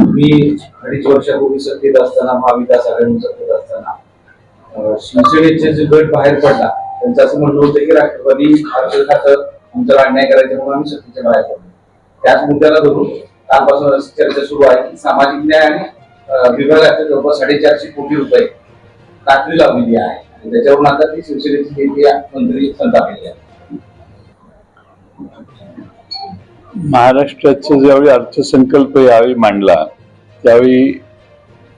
तुम्ही अडीच वर्षापूर्वी सत्तेत असताना महाविकास आघाडी सत्तेत असताना शिवसेनेचे जे गट बाहेर पडला त्यांचं असं म्हणणं होतं की राष्ट्रवादी अर्ज खातं आमच्यावर अन्याय करायचे म्हणून आम्ही सत्तेच्या बाहेर पडलो. त्याच मुद्द्याला धरून कालपासून चर्चा सुरू आहे की सामाजिक न्याय आणि विभागाचे जवळपास साडेचारशे कोटी रुपये कात्री लावलेली आहे. आणि त्याच्यावरून आता ती शिवसेनेची मंत्री संतापलेली आहे. महाराष्ट्राचा ज्यावेळी अर्थसंकल्प यावेळी मांडला त्यावेळी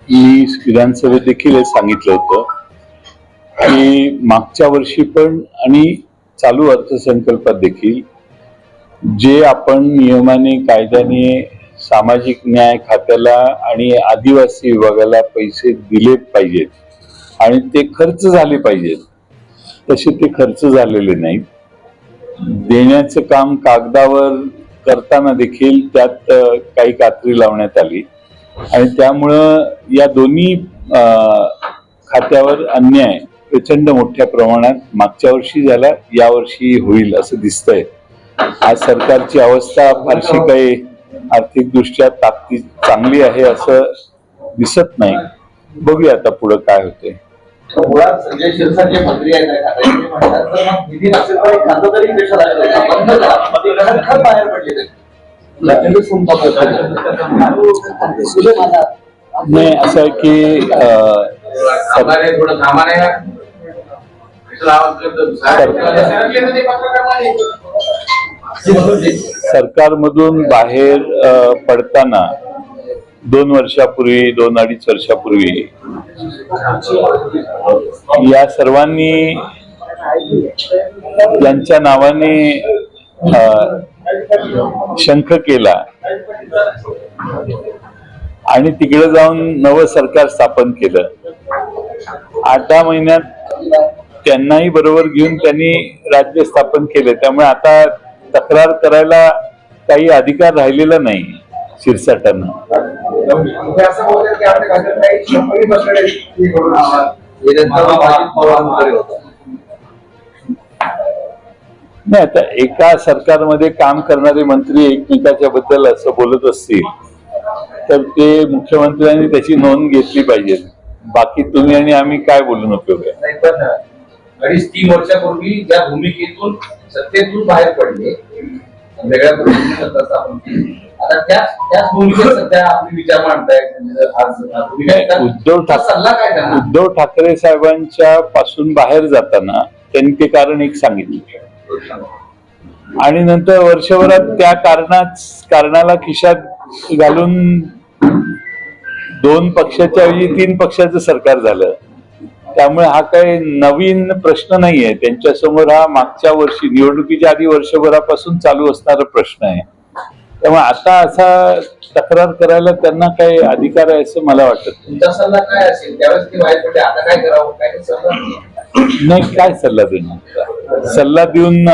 मी विधानसभेत देखील हे सांगितलं होतं की मागच्या वर्षी पण आणि चालू अर्थसंकल्पात देखील जे आपण नियमाने कायद्याने सामाजिक न्याय खात्याला आणि आदिवासी विभागाला पैसे दिले पाहिजेत आणि ते खर्च झाले पाहिजेत तसे ते खर्च झालेले नाहीत. देण्याचं काम कागदावर करताना देखील त्यात काही कात्री लावण्यात आली. आणि त्यामुळं या दोन्ही खात्यावर अन्याय प्रचंड मोठ्या प्रमाणात मागच्या वर्षी झाला यावर्षी होईल असं दिसतंय. आज सरकारची अवस्था फारशी काही आर्थिकदृष्ट्या ताकदी चांगली आहे असं दिसत नाही. बघूया आता पुढं काय होते मुळात संजय शिरसाट मंत्री आहेत म्हणतात तर मग निधी नसेल तर एक खातं तरी कशाला आहे? बंद करा. बाहेर पडले. नाही असं की. सरकारमधून बाहेर पडताना दोन वर्षापूर्वी दोन अडीच वर्षापूर्वी या सर्वांनी यांच्या नावाने शंख केला. आणि तिकडे जाऊन नवं सरकार स्थापन केलं. आठ दहा महिन्यात त्यांनाही बरोबर घेऊन त्यांनी राज्य स्थापन केले. त्यामुळे आता तक्रार करायला काही अधिकार राहिलेला नाही शिरसाटांना. असं बोलतात की आपल्या खात्यात काही शंभरी बसलेले हे करून आम्हाला. नाही आता एका सरकारमध्ये काम करणारे मंत्री एकमेकाच्या बद्दल असं बोलत असतील तर ते मुख्यमंत्र्यांनी त्याची नोंद घेतली पाहिजे बाकी तुम्ही आणि आम्ही काय बोलून उपयोग आहे पण अडीच तीन वर्षापूर्वी ज्या भूमिकेतून सत्तेतून बाहेर पडले वेगळ्या पद्धतीने सत्ता स्थापन केली आता त्याच त्याच भूमिकेत सध्या आपले विचार मांडतायत आज भूमिका आहे का? उद्धव सल्ला काय ठाकरे त्यांना? उद्धव ठाकरे साहेबांच्या पासून बाहेर जाताना त्यांनी ते कारण एक सांगितलं. आणि नंतर वर्षभरात त्या कारणात कारणाला खिशात घालून दोन पक्षाच्या ऐवजी तीन पक्षाचं सरकार झालं. त्यामुळे हा काही नवीन प्रश्न नाहीये. त्यांच्यासमोर हा मागच्या वर्षी निवडणुकीच्या आधी वर्षभरापासून चालू असणारा प्रश्न आहे. त्यामुळे आता असा तक्रार करायला त्यांना काही अधिकार आहे असं मला वाटत नाही. तुमचा सल्ला काय असेल? त्यावेळेस ते बाहेर पडले आता काय करावं? काय सल्ला नाही काय सल्ला देणार? सल्ला देऊन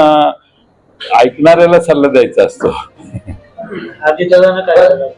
ऐकणाऱ्याला सल्ला द्यायचा असतो. आधी काय नाही.